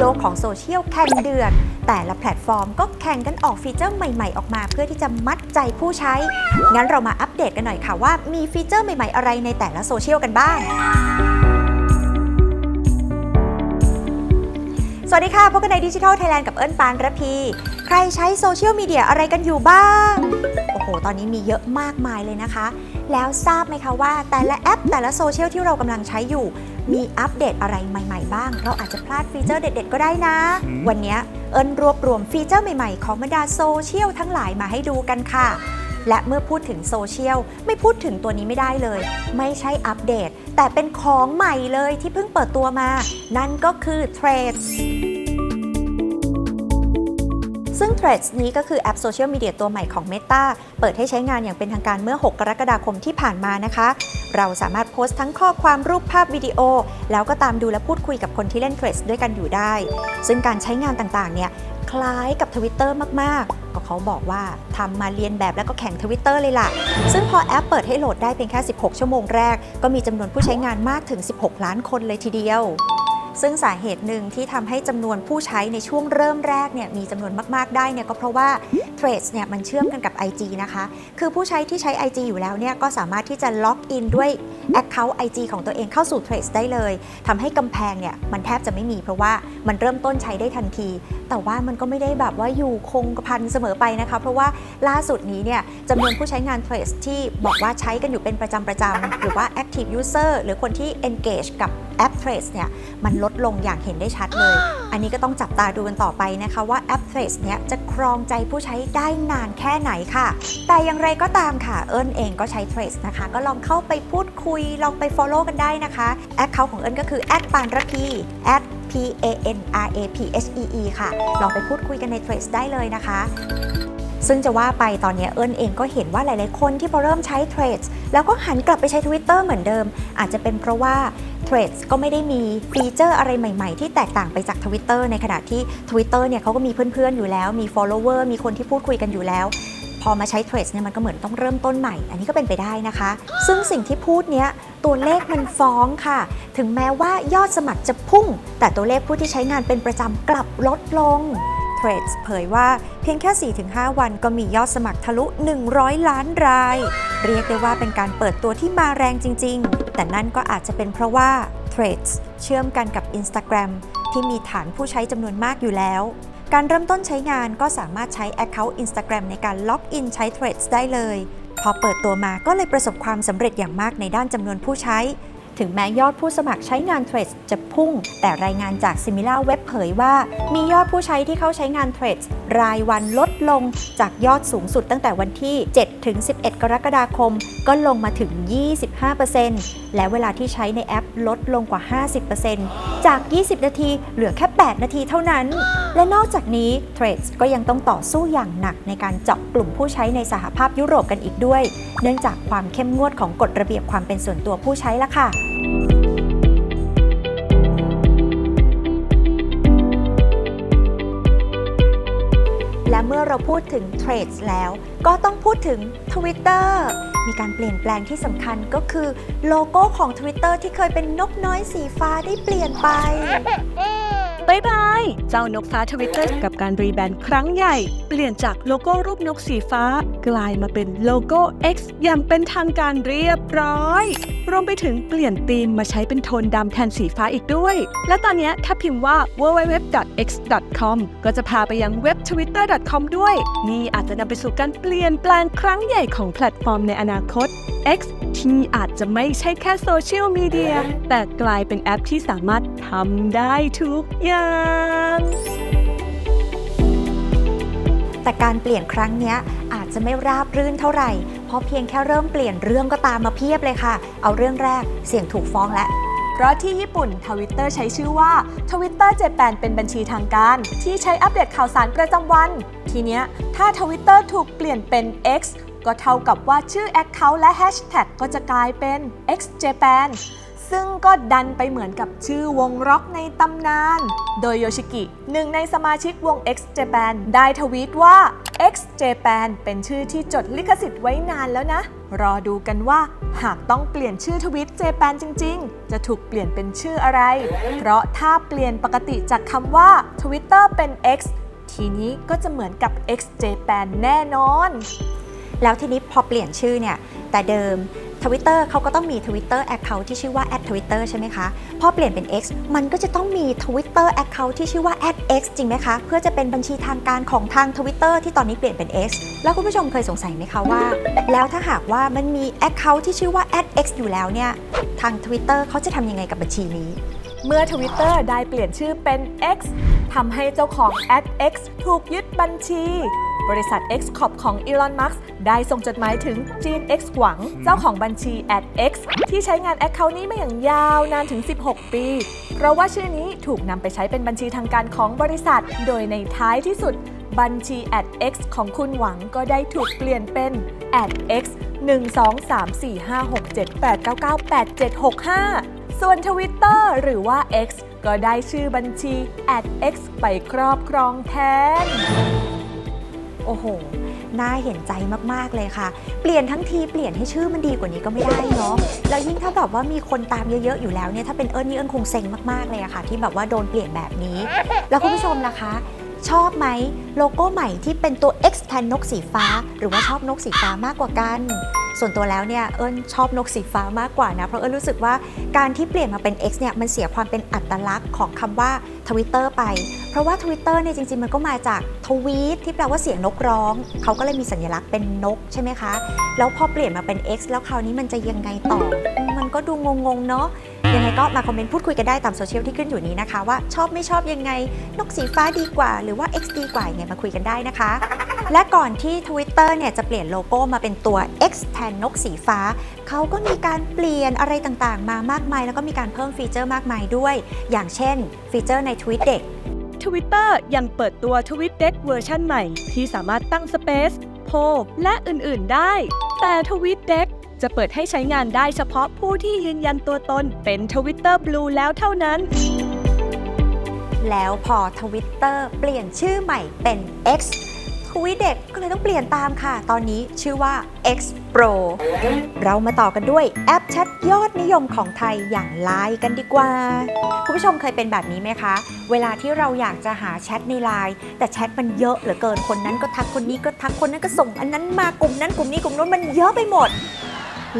โลกของโซเชียลแข่งเดือด แต่ละแพลตฟอร์มก็แข่งกันออกฟีเจอร์ใหม่ ๆ ออกมาเพื่อที่จะมัดใจผู้ใช้ งั้นเรามาอัปเดตกันหน่อยค่ะว่ามีฟีเจอร์ใหม่ ๆ อะไรในแต่ละโซเชียลกันบ้างสวัสดีค่ะ พบกันในดิจิทัลไทยแลนด์กับเอิญปานระพี ใครใช้โซเชียลมีเดียอะไรกันอยู่บ้าง อ้โห ตอนนี้มีเยอะมากมายเลยนะคะ แล้วทราบไหมคะว่าแต่ละแอป แต่ละโซเชียลที่เรากำลังใช้อยู่ มีอัปเดตอะไรใหม่ ๆ บ้าง เราอาจจะพลาดฟีเจอร์เด็ด ๆ ก็ได้นะอืมวันนี้เอิญรวบรวมฟีเจอร์ใหม่ ๆ ของบรรดาโซเชียลทั้งหลายมาให้ดูกันค่ะและเมื่อพูดถึงโซเชียลไม่พูดถึงตัวนี้ไม่ได้เลย ไม่ใช่อัปเดต แต่เป็นของใหม่เลยที่เพิ่งเปิดตัวมา นั่นก็คือ Threads ซึ่ง Threads นี้ก็คือแอปโซเชียลมีเดียตัวใหม่ของ Meta เปิดให้ใช้งานอย่างเป็นทางการเมื่อ 6 กรกฎาคมที่ผ่านมานะคะ เราสามารถโพสต์ทั้งข้อความรูปภาพวิดีโอ แล้วก็ตามดูและพูดคุยกับคนที่เล่น Threads ด้วยกันอยู่ได้ ซึ่งการใช้งานต่างๆ เนี่ยคล้ายกับ Twitter มาก ๆ ก็เขาบอกว่าทำมาเรียนแบบแล้วก็แข่ง Twitter เลยล่ะ ซึ่งพอแอปเปิดให้โหลดได้เพียงแค่ 16 ชั่วโมงแรก ก็มีจำนวนผู้ใช้งานมากถึง 16 ล้านคนเลยทีเดียว ซึ่งสาเหตุหนึ่งที่ทำให้จำนวนผู้ใช้ในช่วงเริ่มแรกเนี่ยมีจำนวนมาก ๆ ได้เนี่ยก็เพราะว่า Threads เนี่ยมันเชื่อมกันกับ IG นะคะ คือผู้ใช้ที่ใช้ IG อยู่แล้วเนี่ยก็สามารถที่จะล็อกอินด้วย Account เขา IG ของตัวเองเข้าสู่ Threads ได้เลยทำให้กำแพงเนี่ยมันแทบจะไม่มี เพราะว่ามันเริ่มต้นใช้ได้ทันที แต่ว่ามันก็ไม่ได้แบบว่าอยู่คงพันเสมอไปนะคะ เพราะว่าล่าสุดนี้เนี่ยจำนวนผู้ใช้งาน Threads ที่บอกว่าใช้กันอยู่เป็นประจำประจำหรือว่า Active User หรือคนที่ engage กับแอป Threads เนี่ยมันลดลงอย่างเห็นได้ชัดเลย อันนี้ก็ต้องจับตาดูกันต่อไปนะคะว่าแอป Threads เนี่ยจะครองใจผู้ใช้ได้นานแค่ไหนค่ะ แต่อย่างไรก็ตามค่ะ เอิญเองก็ใช้ Threads นะคะ ก็ลองเข้าไปพูดคุยลองไป Follow กันได้นะคะแอคเคาท์ของเอิญก็คือแอดปานระพี p a n r a p h e e ค่ะ ลองไปพูดคุยกันใน Threads ได้เลยนะคะ ซึ่งจะว่าไปตอนนี้เอิญเองก็เห็นว่าหลาย ๆ คนที่พอเริ่มใช้ Threads แล้วก็หันกลับไปใช้ Twitter เหมือนเดิม อาจจะเป็นเพราะว่า Threads ก็ไม่ได้มีฟีเจอร์อะไรใหม่ ๆ ที่แตกต่างไปจาก Twitter ในขณะที่ Twitter เนี่ยเขาก็มีเพื่อน ๆ อยู่แล้ว มี follower มีคนที่พูดคุยกันอยู่แล้วพอมาใช้ Threads เนี่ยมันก็เหมือนต้องเริ่มต้นใหม่ อันนี้ก็เป็นไปได้นะคะ ซึ่งสิ่งที่พูดเนี้ย ตัวเลขมันฟ้องค่ะ ถึงแม้ว่ายอดสมัครจะพุ่ง แต่ตัวเลขผู้ที่ใช้งานเป็นประจำกลับลดลง Threads เผยว่าเพียงแค่ 4-5 วันก็มียอดสมัครทะลุ 100 ล้านราย เรียกได้ว่าเป็นการเปิดตัวที่มาแรงจริง ๆ แต่นั่นก็อาจจะเป็นเพราะว่า Threads เชื่อมกันกับ Instagram ที่มีฐานผู้ใช้จำนวนมากอยู่แล้ว การเริ่มต้นใช้งานก็สามารถใช้ Account Instagram ในการล็อกอินใช้ Threads ได้เลย พอเปิดตัวมาก็เลยประสบความสำเร็จอย่างมากในด้านจำนวนผู้ใช้ ถึงแม้ยอดผู้สมัครใช้งาน Threads จะพุ่ง แต่รายงานจาก Similar Web เผยว่า มียอดผู้ใช้ที่เข้าใช้งาน Threads รายวันลดลงจากยอดสูงสุดตั้งแต่วันที่ 7 ถึง 11 กรกฎาคม ก็ลงมาถึง 25%และเวลาที่ใช้ในแอปลดลงกว่า 50%จาก 20 นาทีเหลือแค่ 8 นาทีเท่านั้น และนอกจากนี้ Threads ก็ยังต้องต่อสู้อย่างหนักในการเจาะกลุ่มผู้ใช้ในสหภาพยุโรปกันอีกด้วย เนื่องจากความเข้มงวดของกฎระเบียบความเป็นส่วนตัวผู้ใช้ละค่ะ และเมื่อเราพูดถึง Trades แล้ว ก็ต้องพูดถึง Twitter มีการเปลี่ยนแปลงที่สำคัญก็คือ โลโก้ของ Twitter ที่เคยเป็นนกน้อยสีฟ้าได้เปลี่ยนไป บายบาย เจ้านกฟ้าทวิตเตอร์กับการรีแบรนด์ครั้งใหญ่ เปลี่ยนจากโลโก้รูปนกสีฟ้า กลายมาเป็นโลโก้ X อย่างเป็นทางการเรียบร้อย รวมไปถึงเปลี่ยนธีมมาใช้เป็นโทนดำแทนสีฟ้าอีกด้วย และตอนนี้ถ้าพิมพ์ว่า www.x.com ก็จะพาไปยังเว็บ twitter.com ด้วย นี่อาจจะนำไปสู่การเปลี่ยนแปลงครั้งใหญ่ของแพลตฟอร์มในอนาคต X ที่อาจจะไม่ใช่แค่โซเชียลมีเดียแต่กลายเป็นแอปที่สามารถ ทำได้ทุกอย่าง แต่การเปลี่ยนครั้งเนี้ยอาจจะไม่ราบรื่นเท่าไหร่ เพราะเพียงแค่เริ่มเปลี่ยนเรื่องก็ตามมาเพียบเลยค่ะ เอาเรื่องแรกเสี่ยงถูกฟ้องและเพราะที่ญี่ปุ่นทวิตเตอร์ใช้ชื่อว่า Twitter Japan เป็นบัญชีทางการ ที่ใช้อัปเดตข่าวสารประจำวัน ทีเนี้ยถ้าทวิตเตอร์ถูกเปลี่ยนเป็น X ก็เท่ากับว่าชื่อ Account และ Hashtag ก็จะกลายเป็น X Japan ซ ซึ่งก็ดันไปเหมือนกับชื่อวงร็อกในตำนาน โดยโยชิกิ หนึ่งในสมาชิกวง X Japan ได้ทวีตว่า X Japan เป็นชื่อที่จดลิขสิทธิ์ไว้นานแล้วนะ รอดูกันว่า หากต้องเปลี่ยนชื่อทวิตเจแปนจริง ๆ จะถูกเปลี่ยนเป็นชื่ออะไร เพราะถ้าเปลี่ยนปกติจากคำว่า Twitter เป็น X ทีนี้ก็จะเหมือนกับ X Japan แน่นอน แล้วทีนี้พอเปลี่ยนชื่อเนี่ย แต่เดิม Twitter เขาก็ต้องมี Twitter Account ที่ชื่อว่า @twitter ใช่ไหมคะ พอเปลี่ยนเป็น X มันก็จะต้องมี Twitter Account ที่ชื่อว่า @x จริงไหมคะ เพื่อจะเป็นบัญชีทางการของทาง Twitter ที่ตอนนี้เปลี่ยนเป็น X แล้วคุณผู้ชมเคยสงสัยไหมคะว่า แล้วถ้าหากว่ามันมี Account ที่ชื่อว่า @x อยู่แล้วเนี่ย ทาง Twitter เขาจะทำยังไงกับบัญชีนี้ เมื่อ Twitter ได้เปลี่ยนชื่อเป็น X ทำให้เจ้าของ @x ถูกยึดบัญชี บริษัท X Corp ของ Elon Musk ได้ส่งจดหมายถึงจีน X หวัง เจ้าของบัญชี @x ที่ใช้งาน Account นี้มาอย่างยาวนานถึง 16 ปี เพราะว่าชื่อนี้ถูกนำไปใช้เป็นบัญชีทางการของบริษัท โดยในท้ายที่สุด บัญชี @x ของคุณหวังก็ได้ถูกเปลี่ยนเป็น @x 1234567899875 ส่วน Twitter หรือว่า X ก็ได้ชื่อบัญชี @x ไปครอบครองแทน โอ้โห น่าเห็นใจมาก ๆ เลยค่ะ เปลี่ยนทั้งทีเปลี่ยนให้ชื่อมันดีกว่านี้ก็ไม่ได้เนาะ แล้วยิ่งถ้าแบบว่ามีคนตามเยอะ ๆ อยู่แล้วเนี่ย ถ้าเป็นเอิญนี่เอิญคงเซ็งมาก ๆ เลยอะค่ะ ที่แบบว่าโดนเปลี่ยนแบบนี้ แล้วคุณผู้ชมล่ะคะ ชอบไหมโลโก้ใหม่ที่เป็นตัว X แทนนกสีฟ้า หรือว่าชอบนกสีฟ้ามากกว่ากัน ส่วนตัวแล้วเนี่ยเอิญชอบนกสีฟ้ามากกว่านะ เพราะเอิญรู้สึกว่าการที่เปลี่ยนมาเป็น X เนี่ยมันเสียความเป็นอัตลักษณ์ของคำว่า Twitter ไป เพราะว่า Twitter เนี่ยจริง ๆ มันก็มาจากทวีตที่แปลว่าเสียงนกร้อง เขาก็เลยมีสัญลักษณ์เป็นนกใช่ไหมคะ แล้วพอเปลี่ยนมาเป็น X แล้วคราวนี้มันจะยังไงต่อ มันก็ดูงงๆเนาะ ยังไงก็มาคอมเมนต์พูดคุยกันได้ตามโซเชียลที่ขึ้นอยู่นี้นะคะ ว่าชอบไม่ชอบยังไง นกสีฟ้าดีกว่า หรือว่า X ดีกว่ายังไงมาคุยกันได้นะคะ และก่อนที่ Twitter เนี่ยจะเปลี่ยนโลโก้มาเป็นตัว X แทนนกสีฟ้า เขาก็มีการเปลี่ยนอะไรต่างๆ มามากมาย แล้วก็มีการเพิ่มฟีเจอร์มากมายด้วย อย่างเช่น ฟีเจอร์ในทวิตเด็ก Twitter ยังเปิดตัว TweetDeck เวอร์ชันใหม่ ที่สามารถตั้งสเปซโพลและอื่นๆได้ แต่ TweetDeck จะเปิดให้ใช้งานได้เฉพาะผู้ที่ยืนยันตัวตนเป็น Twitter Blue แล้วเท่านั้น แล้วพอ Twitter เปลี่ยนชื่อใหม่เป็น X ทวิตเด็กก็เลยต้องเปลี่ยนตามค่ะ ตอนนี้ชื่อว่า X Pro เรามาต่อกันด้วยแอปแชทยอดนิยมของไทยอย่างไลน์กันดีกว่า คุณผู้ชมเคยเป็นแบบนี้ไหมคะ เวลาที่เราอยากจะหาแชทในไลน์แต่แชทมันเยอะเหลือเกินคนนั้นก็ทักคนนี้ก็ทักคนนั้นก็ส่งอันนั้นมากลุ่มนั้นกลุ่มนี้กลุ่มนู้นมันเยอะไปหมด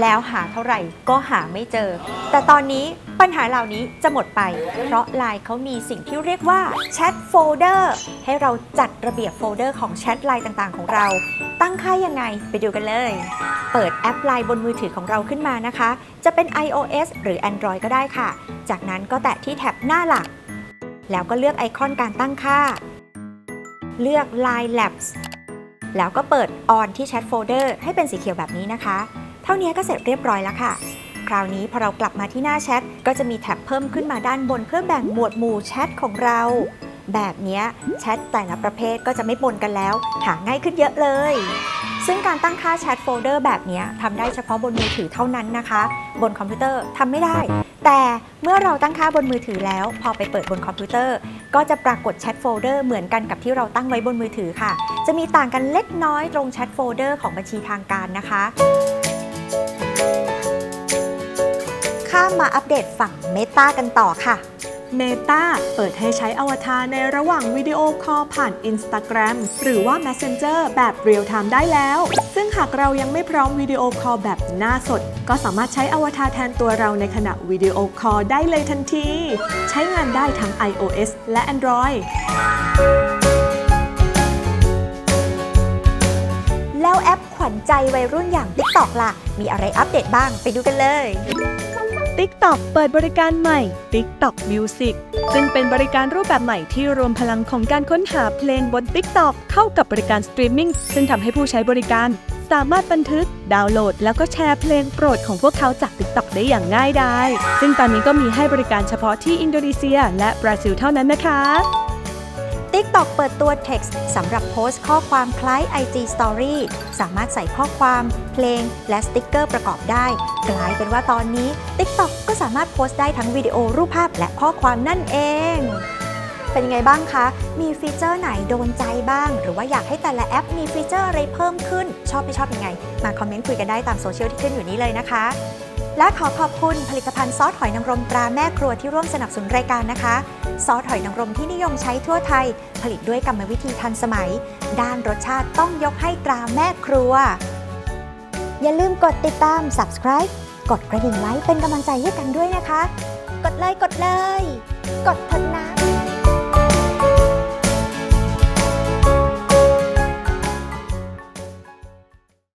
แล้วหาเท่าไหร่ก็หาไม่เจอ แต่ตอนนี้ปัญหาเหล่านี้จะหมดไป เพราะ Line เขามีสิ่งที่เรียกว่าแชทโฟลเดอร์ให้เราจัดระเบียบโฟลเดอร์ของแชทไลน์ต่างๆ ของเรา ตั้งค่ายังไงไปดูกันเลย เปิดแอปไลน์บนมือถือของเราขึ้นมานะคะ จะเป็น iOS หรือ Android ก็ได้ค่ะ จากนั้นก็แตะที่แท็บหน้าหลัก แล้วก็เลือกไอคอนการตั้งค่า เลือก Line Labs แล้วก็เปิด On ที่แชทโฟลเดอร์ให้เป็นสีเขียวแบบนี้นะคะ ท่านี้ก็เสร็จเรียบร้อยแล้วค่ะ คราวนี้พอเรากลับมาที่หน้าแชทก็จะมีแท็บเพิ่มขึ้นมาด้านบนเพื่อแบ่งหมวดหมู่แชทของเรา แบบนี้แชทแต่ละประเภทก็จะไม่ปนกันแล้ว หาง่ายขึ้นเยอะเลย ซึ่งการตั้งค่าแชทโฟลเดอร์แบบนี้ทำได้เฉพาะบนมือถือเท่านั้นนะคะ บนคอมพิวเตอร์ทำไม่ได้ แต่เมื่อเราตั้งค่าบนมือถือแล้ว พอไปเปิดบนคอมพิวเตอร์ ก็จะปรากฏแชทโฟลเดอร์เหมือนกันกับที่เราตั้งไว้บนมือถือค่ะ จะมีต่างกันเล็กน้อยตรงแชทโฟลเดอร์ของบัญชีทางการนะคะ ข้ามมาอัปเดตฝั่ง Meta กันต่อค่ะ Meta เปิดให้ใช้อวตารในระหว่างวิดีโอคอลผ่าน Instagram หรือว่า Messenger แบบเรียลไทม์ได้แล้ว ซึ่งหากเรายังไม่พร้อมวิดีโอคอลแบบหน้าสด ก็สามารถใช้อวตารแทนตัวเราในขณะวิดีโอคอลได้เลยทันที ใช้งานได้ทั้ง iOS และ Android แล้วแอปขวัญใจวัยรุ่นอย่าง TikTok ล่ะ มีอะไรอัปเดตบ้างไปดูกันเลย TikTok เปิดบริการใหม่ TikTok Music ซึ่งเป็นบริการรูปแบบใหม่ที่รวมพลังของการค้นหาเพลงบน TikTok เข้ากับบริการสตรีมมิ่งซึ่งทำให้ผู้ใช้บริการ สามารถบันทึก ดาวน์โหลด แล้วก็แชร์เพลงโปรดของพวกเขาจาก TikTok ได้อย่างง่ายดายซึ่งตอนนี้ก็มีให้บริการเฉพาะที่อินโดนีเซีย และบราซิลเท่านั้นนะคะ TikTok เปิดตัว Text สำหรับโพสต์ข้อความคล้าย IG Story สามารถใส่ข้อความ เพลง และสติกเกอร์ประกอบได้ กลายเป็นว่าตอนนี้ TikTok ก็สามารถโพสต์ได้ทั้งวิดีโอรูปภาพและข้อความนั่นเอง เป็นยังไงบ้างคะ มีฟีเจอร์ไหนโดนใจบ้าง หรือว่าอยากให้แต่ละแอปมีฟีเจอร์อะไรเพิ่มขึ้น ชอบไม่ชอบยังไง มาคอมเมนต์คุยกันได้ตามโซเชียลที่ขึ้นอยู่นี้เลยนะคะ และขอขอบคุณผลิตภัณฑ์ซอสหอยนางรมตราแม่ครัวที่ร่วมสนับสนุนรายการนะคะ ซอสหอยนางรมที่นิยมใช้ทั่วไทย ผลิตด้วยกรรมวิธีทันสมัย ด้านรสชาติต้องยกให้ตราแม่ครัว อย่าลืมกดติดตาม subscribe กดกระดิ่งไลค์เป็นกำลังใจให้กันด้วยนะคะ กดเลยกดเลย กดเถอะนะ